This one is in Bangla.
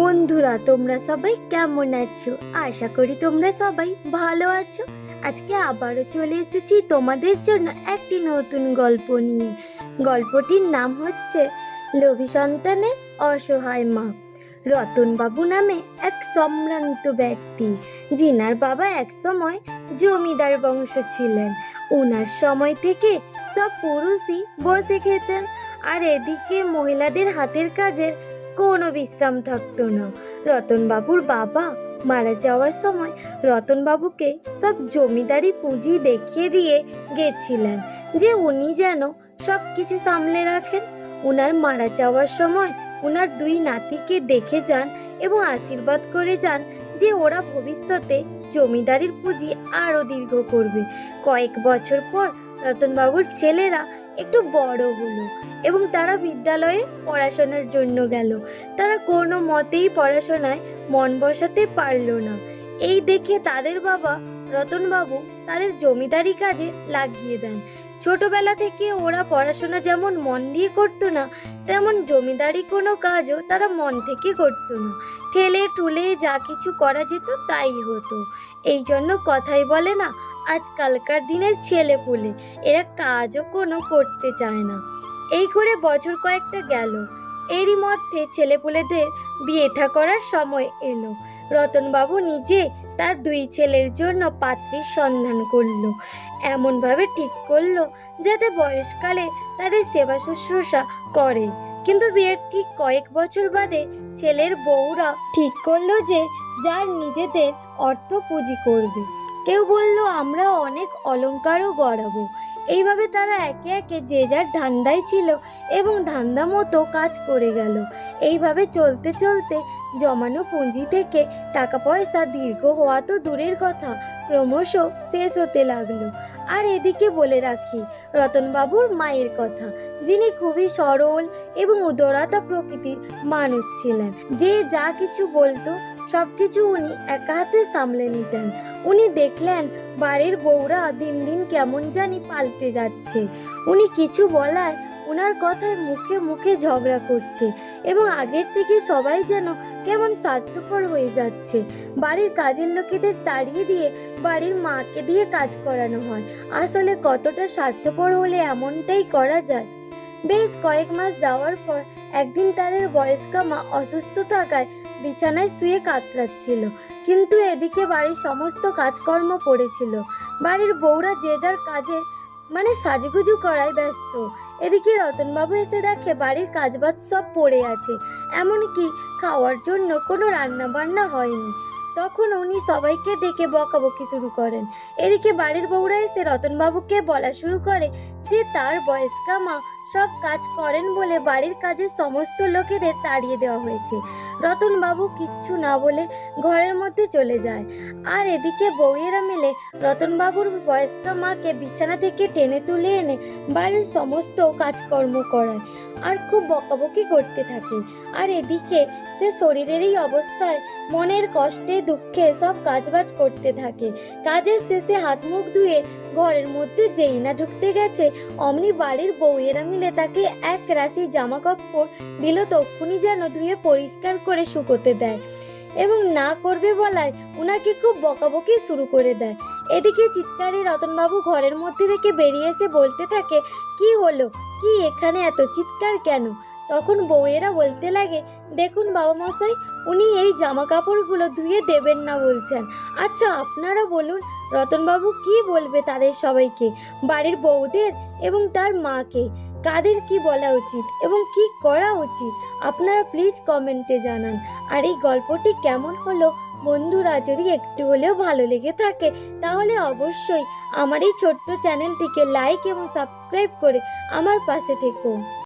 বন্ধুরা, তোমরা সবাই কেমন আছো? আশা করি তোমরা সবাই ভালো আছো। আজকে আবারও চলে এসেছি তোমাদের জন্য একটি নতুন গল্প নিয়ে। গল্পটির নাম হচ্ছে লোভী সন্তানের অসহায় মা। রতনবাবু নামে এক সম্ভ্রান্ত ব্যক্তি, জিনার বাবা একসময় জমিদার বংশ ছিলেন। ওনার সময় থেকে সব পুরুষই বসে খেতেন, আর এদিকে মহিলাদের হাতের কাজের কোনো বিশ্রাম থাকতো না। রতনবাবুর বাবা মারা যাওয়ার সময় রতনবাবুকে সব জমিদারি পুঁজি দেখিয়ে দিয়ে গেছিলেন যে উনি যেন সব কিছু সামলে রাখেন। উনার মারা যাওয়ার সময় উনার দুই নাতিকে দেখে যান এবং আশীর্বাদ করে যান যে ওরা ভবিষ্যতে জমিদারির পুঁজি আরও দীর্ঘ করবে। কয়েক বছর পর রতনবাবুর ছেলেরা একটু বড় হলো এবং তারা বিদ্যালয়ে পড়াশোনার জন্য গেল। তারা কোনো মতেই পড়াশোনায় মন বসাতে পারল না। এই দেখে তাদের বাবা রতনবাবু তাদের জমিদারি কাজে লাগিয়ে দেন। ছোটবেলা থেকে ওরা পড়াশোনা যেমন মন দিয়ে করতো না, তেমন জমিদারি কোনো কাজও তারা মন থেকে করতো না। ঠেলে ঠুলে যা কিছু করা যেত তাই হতো। এই জন্য কথাই বলে না আজকালকার দিনের ছেলে পুলে। এরা কাজও কোনো করতে চায় না। এই করে বছর কয়েকটা গেল। এরই মধ্যে ছেলেপুলেদের বিয়ে থা করার সময় এলো। রতনবাবু নিজে তার দুই ছেলের জন্য পাত্রীর সন্ধান করল। এমনভাবে ঠিক করল যাতে বয়সকালে তাদের সেবা শুশ্রূষা করে। কিন্তু বিয়ের ঠিক কয়েক বছর বাদে ছেলের বউরা ঠিক করল যে, যার নিজেদের অর্থ পুঁজি করবে। কেউ বলল আমরা অনেক অলংকারও গড়াবো। এইভাবে তারা একে একে যে যার ধান্দায় ছিল এবং ধান্দা মতো কাজ করে গেল। এইভাবে চলতে চলতে জমানো পুঁজি থেকে টাকা পয়সা দীর্ঘ হওয়া তো দূরের কথা, ক্রমশ শেষ হতে লাগল। আর এদিকে বলে রাখি, রতনবাবুর মায়ের কথা, যিনি খুবই সরল এবং উদরতা প্রকৃতির মানুষ ছিলেন। যে যা কিছু বলতো সব কিছু উনি একা হাতে সামলে নিতেন। উনি দেখলেন বাড়ির বউরা দিন দিন কেমন জানি পাল্টে যাচ্ছে। উনি কিছু বলায় ওনার কথায় মুখে মুখে ঝগড়া করছে এবং আগের থেকে সবাই যেন কেমন স্বার্থপর হয়ে যাচ্ছে। বাড়ির কাজের লোকেদের তাড়িয়ে দিয়ে বাড়ির মাকে দিয়ে কাজ করানো হয়। আসলে কতটা স্বার্থপর হলে এমনটাই করা যায়? বেশ কয়েক মাস যাওয়ার পর একদিন তাদের বয়স্কা মা অসুস্থ থাকায় বিছানায় শুয়ে কাতলাচ্ছিল কিন্তু এদিকে বাড়ির সমস্ত কাজকর্ম পড়েছিল। বাড়ির বউরা যে যার কাজে মানে সাজুগুজু করায় ব্যস্ত। এদিকে রতনবাবু এসে দেখে বাড়ির কাজবাজ সব পড়ে আছে। এমনকি খাওয়ার জন্য কোনো রান্না বান্না হয়নি। তখন উনি সবাইকে ডেকে বকাবকি শুরু করেন। এদিকে বাড়ির বউরা এসে রতনবাবুকে বলা শুরু করে যে তার বয়স্কা মা সব কাজ করেন বলে বাড়ির কাজের সমস্ত লোকেদের তাড়িয়ে দেওয়া হয়েছে। রতনবাবু কিচ্ছু না বলে ঘরের মধ্যে চলে যায়। আর এদিকে বউয়েরা মিলে রতনবাবুর বয়স্কা মাকে বিছানা থেকে টেনে তুলে এনে বাড়ির সমস্ত কাজকর্ম করায় আর খুব বকাবকি করতে থাকে। আর এদিকে সে শরীরের এই অবস্থায় মনের কষ্টে দুঃখে সব কাজবাজ করতে থাকে। কাজের শেষে হাত মুখ ধুয়ে ঘরের মধ্যে যেই না ঢুকতে গেছে, অমনি বাড়ির বউয়েরা মিলে তাকে এক রাশি জামা কাপড় দিল তক্ষুনি যেন ধুয়ে পরিষ্কার করে শুকোতে দেয় এবং না করবে বলায় উনাকে খুব বকাবকি শুরু করে দেয়। এদিকে চিৎকারে রতনবাবু ঘরের মধ্যে থেকে বেরিয়ে এসে বলতে থাকে, কি হলো? কি এখানে এত চিৎকার কেন? তখন বউয়েরা বলতে লাগে, দেখুন বাবা মশাই উনি এই জামা কাপড়গুলো ধুয়ে দেবেন না বলছেন। আচ্ছা আপনারা বলুন, রতনবাবু কি বলবে তাদের সবাইকে, বাড়ির বউদের এবং তার মাকে? কাদের কি বলা উচিত এবং কি করা উচিত? আপনারা প্লিজ কমেন্টে জানান। আর এই গল্পটি কেমন হলো? বন্ধুরা, যদি একটু হলেও ভালো লেগে থাকে, তাহলে অবশ্যই আমার এই ছোট্ট চ্যানেলটিকে লাইক এবং সাবস্ক্রাইব করে আমার পাশে থেকো।